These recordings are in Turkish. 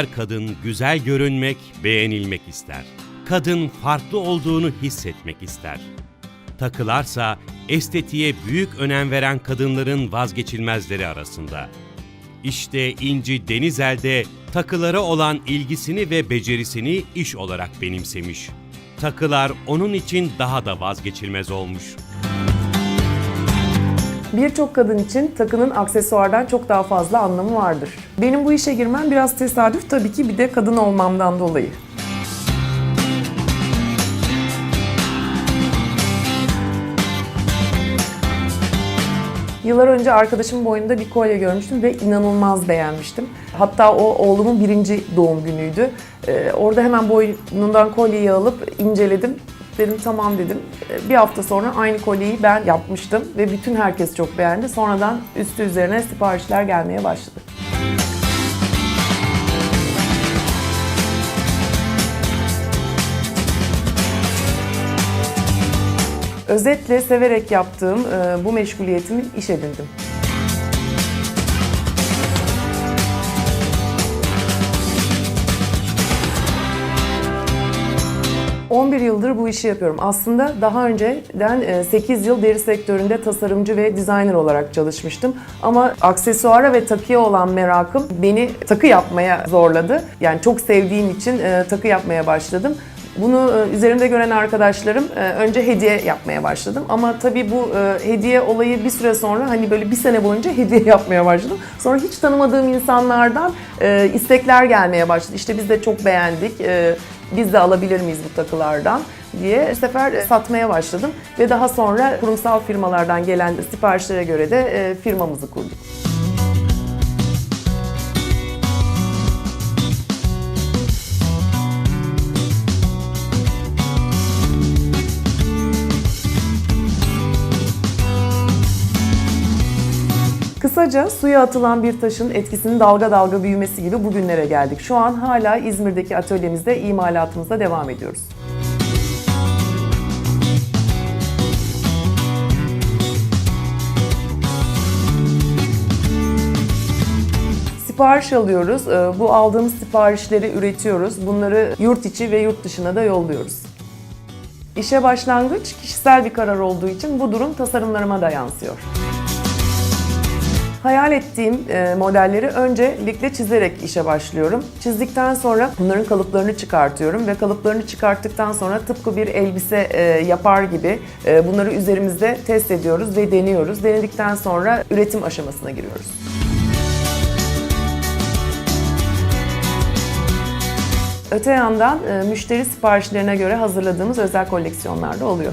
Her kadın güzel görünmek, beğenilmek ister. Kadın farklı olduğunu hissetmek ister. Takılarsa estetiğe büyük önem veren kadınların vazgeçilmezleri arasında. İşte İnci Denizel'de takılara olan ilgisini ve becerisini iş olarak benimsemiş. Takılar onun için daha da vazgeçilmez olmuş. Birçok kadın için takının aksesuardan çok daha fazla anlamı vardır. Benim bu işe girmem biraz tesadüf tabii ki bir de kadın olmamdan dolayı. Yıllar önce arkadaşımın boynunda bir kolye görmüştüm ve inanılmaz beğenmiştim. Hatta o oğlumun birinci doğum günüydü. Ee, orada hemen boynundan kolyeyi alıp inceledim. Dedim tamam dedim. Ee, Bir hafta sonra aynı kolyeyi ben yapmıştım ve bütün herkes çok beğendi. Sonradan üstü üzerine siparişler gelmeye başladı. Özetle severek yaptığım e, bu meşguliyetimi iş edindim. ...11 yıldır bu işi yapıyorum. Aslında daha önceden e, 8 yıl deri sektöründe tasarımcı ve designer olarak çalışmıştım. Ama aksesuara ve takıya olan merakım beni takı yapmaya zorladı. Yani çok sevdiğim için e, takı yapmaya başladım. Bunu e, üzerimde gören arkadaşlarım e, önce hediye yapmaya başladım. Ama tabii bu e, hediye olayı bir süre sonra hani böyle bir sene boyunca hediye yapmaya başladım. Sonra hiç tanımadığım insanlardan e, istekler gelmeye başladı. İşte biz de çok beğendik, e, biz de alabilir miyiz bu takılardan diye sefer satmaya başladım. Ve daha sonra kurumsal firmalardan gelen siparişlere göre de e, firmamızı kurduk. Kısaca suya atılan bir taşın etkisinin dalga dalga büyümesi gibi bugünlere geldik. Şu an hala İzmir'deki atölyemizde imalatımıza devam ediyoruz. Sipariş alıyoruz. Ee, Bu aldığımız siparişleri üretiyoruz. Bunları yurt içi ve yurt dışına da yolluyoruz. İşe başlangıç kişisel bir karar olduğu için bu durum tasarımlarıma da yansıyor. Hayal ettiğim e, modelleri öncelikle çizerek işe başlıyorum. Çizdikten sonra bunların kalıplarını çıkartıyorum ve kalıplarını çıkarttıktan sonra tıpkı bir elbise e, yapar gibi e, bunları üzerimizde test ediyoruz ve deniyoruz. Denedikten sonra üretim aşamasına giriyoruz. Öte yandan müşteri siparişlerine göre hazırladığımız özel koleksiyonlar da oluyor.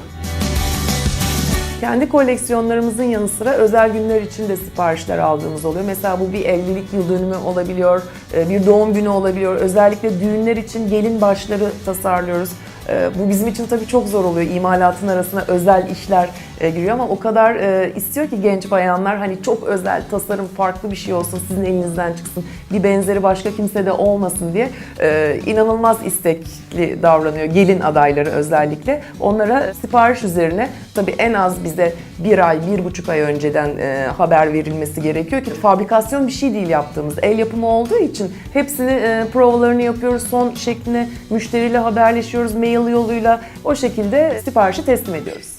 Kendi koleksiyonlarımızın yanı sıra özel günler için de siparişler aldığımız oluyor. Mesela bu bir evlilik yıl dönümü olabiliyor, e, bir doğum günü olabiliyor. Özellikle düğünler için gelin başları tasarlıyoruz. E, Bu bizim için tabii çok zor oluyor. İmalatın arasına özel işler e, giriyor ama o kadar e, istiyor ki genç bayanlar hani çok özel tasarım farklı bir şey olsun sizin elinizden çıksın bir benzeri başka kimsede olmasın diye e, inanılmaz istekli davranıyor gelin adayları özellikle onlara sipariş üzerine tabii en az bize bir ay bir buçuk ay önceden e, haber verilmesi gerekiyor ki fabrikasyon bir şey değil yaptığımız el yapımı olduğu için hepsini e, provalarını yapıyoruz son şekline müşteriyle haberleşiyoruz mail yoluyla o şekilde siparişi teslim ediyoruz.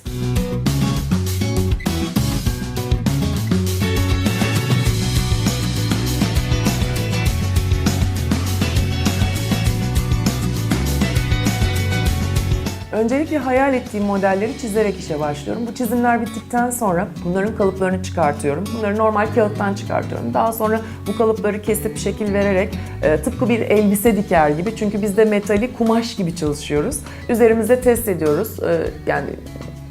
Öncelikle hayal ettiğim modelleri çizerek işe başlıyorum. Bu çizimler bittikten sonra bunların kalıplarını çıkartıyorum. Bunları normal kağıttan çıkartıyorum. Daha sonra bu kalıpları kesip şekil vererek e, tıpkı bir elbise diker gibi. Çünkü biz de metali kumaş gibi çalışıyoruz. Üzerimizde test ediyoruz. E, yani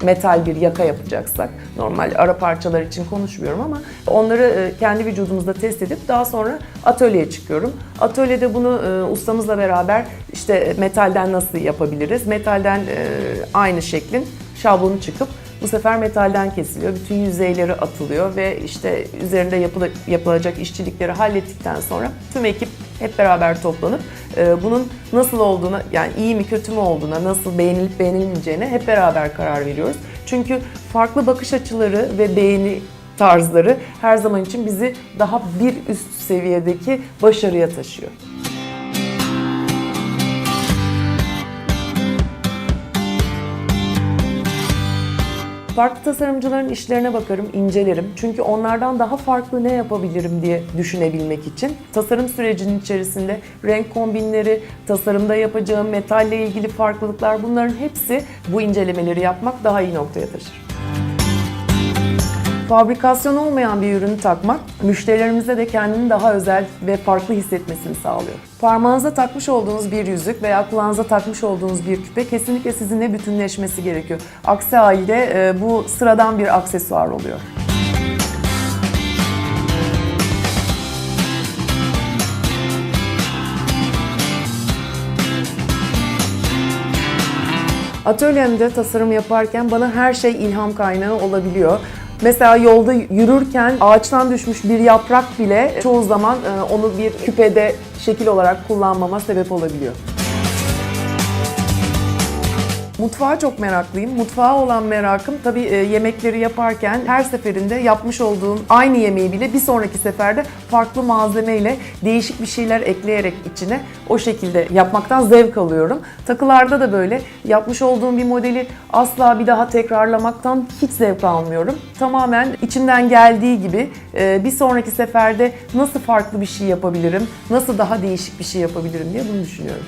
metal bir yaka yapacaksak normal ara parçalar için konuşmuyorum ama onları e, kendi vücudumuzda test edip daha sonra atölyeye çıkıyorum. Atölyede bunu e, ustamızla beraber işte metalden nasıl yapabiliriz? Metalden e, aynı şeklin şablonu çıkıp bu sefer metalden kesiliyor. Bütün yüzeyleri atılıyor ve işte üzerinde yapıla- yapılacak işçilikleri hallettikten sonra tüm ekip hep beraber toplanıp e, bunun nasıl olduğuna yani iyi mi kötü mü olduğuna, nasıl beğenilip beğenilmeyeceğine hep beraber karar veriyoruz. Çünkü farklı bakış açıları ve beğeni tarzları her zaman için bizi daha bir üst seviyedeki başarıya taşıyor. Farklı tasarımcıların işlerine bakarım, incelerim. Çünkü onlardan daha farklı ne yapabilirim diye düşünebilmek için. Tasarım sürecinin içerisinde renk kombinleri, tasarımda yapacağım metalle ilgili farklılıklar bunların hepsi bu incelemeleri yapmak daha iyi noktaya taşır. Fabrikasyon olmayan bir ürünü takmak, müşterilerimize de kendini daha özel ve farklı hissetmesini sağlıyor. Parmağınıza takmış olduğunuz bir yüzük veya kulağınıza takmış olduğunuz bir küpe kesinlikle sizinle bütünleşmesi gerekiyor. Aksi halde e, bu sıradan bir aksesuar oluyor. Atölyemde tasarım yaparken bana her şey ilham kaynağı olabiliyor. Mesela yolda yürürken ağaçtan düşmüş bir yaprak bile çoğu zaman e, onu bir küpede şekil olarak kullanmama sebep olabiliyor. Mutfağa çok meraklıyım. Mutfağa olan merakım tabii e, yemekleri yaparken her seferinde yapmış olduğum aynı yemeği bile bir sonraki seferde farklı malzemeyle değişik bir şeyler ekleyerek içine o şekilde yapmaktan zevk alıyorum. Takılarda da böyle yapmış olduğum bir modeli asla bir daha tekrarlamaktan hiç zevk almıyorum. Tamamen içimden geldiği gibi e, bir sonraki seferde nasıl farklı bir şey yapabilirim, nasıl daha değişik bir şey yapabilirim diye bunu düşünüyorum.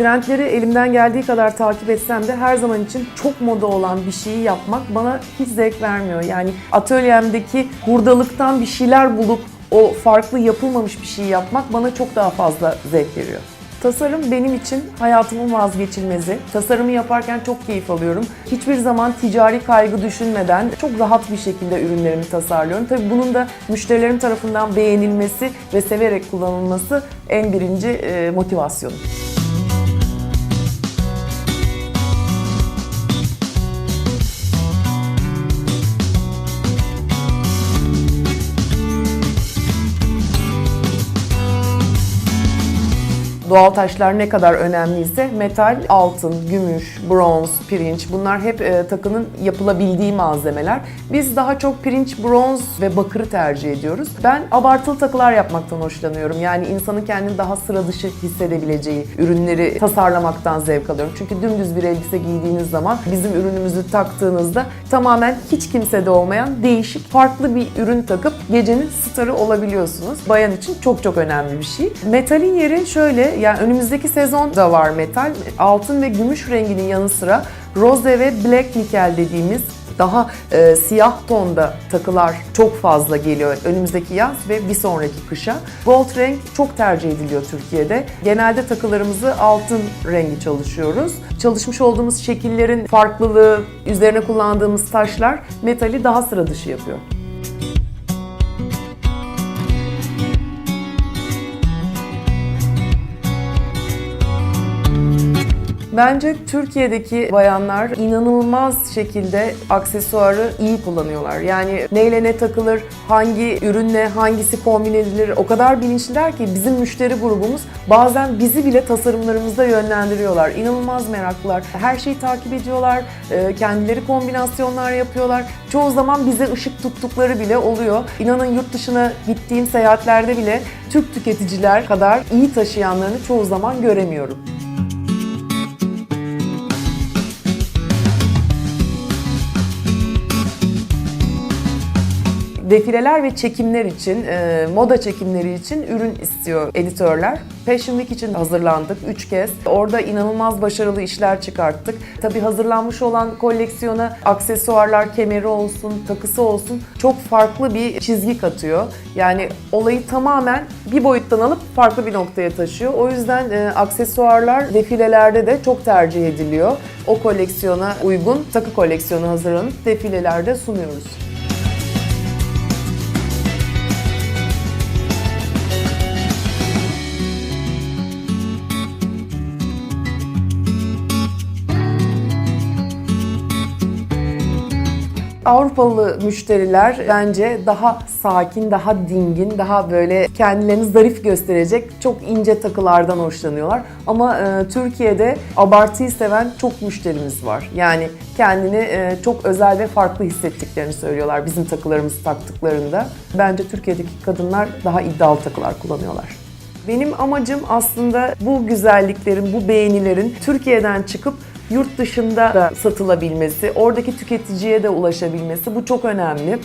Trendleri elimden geldiği kadar takip etsem de her zaman için çok moda olan bir şeyi yapmak bana hiç zevk vermiyor. Yani atölyemdeki hurdalıktan bir şeyler bulup o farklı yapılmamış bir şey yapmak bana çok daha fazla zevk veriyor. Tasarım benim için hayatımın vazgeçilmezi. Tasarımı yaparken çok keyif alıyorum. Hiçbir zaman ticari kaygı düşünmeden çok rahat bir şekilde ürünlerimi tasarlıyorum. Tabii bunun da müşterilerim tarafından beğenilmesi ve severek kullanılması en birinci e, motivasyonum. Doğal taşlar ne kadar önemliyse metal, altın, gümüş, bronz, pirinç bunlar hep e, takının yapılabildiği malzemeler. Biz daha çok pirinç, bronz ve bakırı tercih ediyoruz. Ben abartılı takılar yapmaktan hoşlanıyorum. Yani insanın kendini daha sıra dışı hissedebileceği ürünleri tasarlamaktan zevk alıyorum. Çünkü dümdüz bir elbise giydiğiniz zaman bizim ürünümüzü taktığınızda tamamen hiç kimsede olmayan değişik farklı bir ürün takıp gecenin starı olabiliyorsunuz. Bayan için çok çok önemli bir şey. Metalin yeri şöyle yani önümüzdeki sezon da var metal. Altın ve gümüş renginin yanı sıra roze ve black nikel dediğimiz daha e, siyah tonda takılar çok fazla geliyor önümüzdeki yaz ve bir sonraki kışa. Gold renk çok tercih ediliyor Türkiye'de. Genelde takılarımızı altın rengi çalışıyoruz. Çalışmış olduğumuz şekillerin farklılığı, üzerine kullandığımız taşlar metali daha sıra dışı yapıyor. Bence Türkiye'deki bayanlar inanılmaz şekilde aksesuarı iyi kullanıyorlar. Yani neyle ne takılır, hangi ürünle hangisi kombin edilir o kadar bilinçliler ki bizim müşteri grubumuz bazen bizi bile tasarımlarımızda yönlendiriyorlar. İnanılmaz meraklılar. Her şeyi takip ediyorlar, e, kendileri kombinasyonlar yapıyorlar. Çoğu zaman bize ışık tuttukları bile oluyor. İnanın yurt dışına gittiğim seyahatlerde bile Türk tüketiciler kadar iyi taşıyanlarını çoğu zaman göremiyorum. Defileler ve çekimler için, e, moda çekimleri için ürün istiyor editörler. Fashion Week için hazırlandık 3 kez. Orada inanılmaz başarılı işler çıkarttık. Tabii hazırlanmış olan koleksiyona aksesuarlar, kemeri olsun, takısı olsun çok farklı bir çizgi katıyor. Yani olayı tamamen bir boyuttan alıp farklı bir noktaya taşıyor. O yüzden e, aksesuarlar defilelerde de çok tercih ediliyor. O koleksiyona uygun takı koleksiyonu hazırlanıp defilelerde sunuyoruz. Avrupalı müşteriler bence daha sakin, daha dingin, daha böyle kendilerini zarif gösterecek çok ince takılardan hoşlanıyorlar. Ama e, Türkiye'de abartıyı seven çok müşterimiz var. Yani kendini e, çok özel ve farklı hissettiklerini söylüyorlar bizim takılarımızı taktıklarında. Bence Türkiye'deki kadınlar daha iddialı takılar kullanıyorlar. Benim amacım aslında bu güzelliklerin, bu beğenilerin Türkiye'den çıkıp yurt dışında da satılabilmesi, oradaki tüketiciye de ulaşabilmesi bu çok önemli.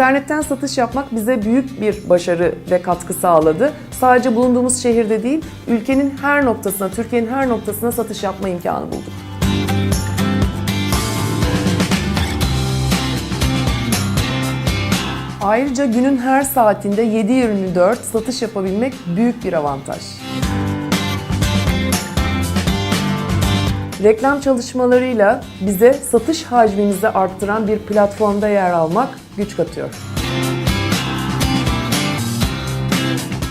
İnternetten satış yapmak bize büyük bir başarı ve katkı sağladı. Sadece bulunduğumuz şehirde değil, ülkenin her noktasına, Türkiye'nin her noktasına satış yapma imkanı bulduk. Ayrıca günün her saatinde 7-24 satış yapabilmek büyük bir avantaj. Reklam çalışmalarıyla bize satış hacmimizi arttıran bir platformda yer almak güç katıyor.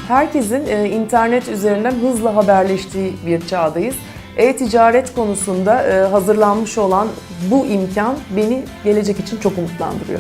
Herkesin e, internet üzerinden hızla haberleştiği bir çağdayız. E-ticaret konusunda e, hazırlanmış olan bu imkan beni gelecek için çok umutlandırıyor.